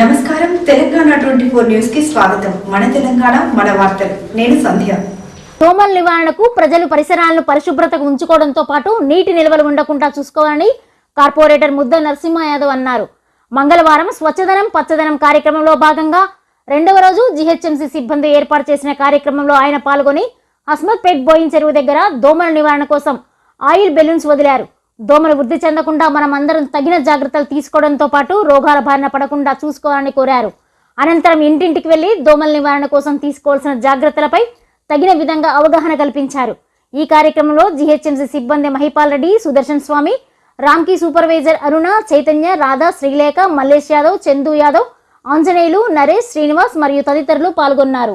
నమస్కారం. Telangana twenty four న్యూస్కి స్వాగతం. మన తెలంగాణ మన వార్తలు. నేను సంధ్య. దోమల నివారణకు ప్రజలు పరిసరాలను పరిశుభ్రతకు ఉంచుకోవడంతో పాటు నీటి నిల్వలు ఉండకుండా చూసుకోవాలని కార్పొరేటర్ ముద్ద నరసింహ యాదవ్ అన్నారు. మంగళవారం స్వచ్ఛదనం పచ్చదనం కార్యక్రమంలో భాగంగా రెండవ రోజు జీహెచ్ఎంసీ సిబ్బంది ఏర్పాటు చేసిన కార్యక్రమంలో ఆయన పాల్గొని అస్మత్పేట్ బోయిన్ చెరువు దగ్గర దోమల నివారణ కోసం ఆయిల్ బెలూన్స్ వదిలారు. దోమలు వృద్ధి చెందకుండా మనం అందరం తగిన జాగ్రత్తలు తీసుకోవడంతో పాటు రోగాల బారిన పడకుండా చూసుకోవాలని కోరారు. అనంతరం ఇంటింటికి వెళ్ళి దోమల నివారణ కోసం తీసుకోవాల్సిన జాగ్రత్తలపై తగిన విధంగా అవగాహన కల్పించారు. ఈ కార్యక్రమంలో జీహెచ్ఎంసీ సిబ్బంది మహిపాల్ రెడ్డి సుదర్శన్ స్వామి రామ్కి సూపర్వైజర్ అరుణ చైతన్య రాధా శ్రీలేఖ మల్లేష్ యాదవ్ చందు యాదవ్ ఆంజనేయులు నరేష్ శ్రీనివాస్ మరియు తదితరులు పాల్గొన్నారు.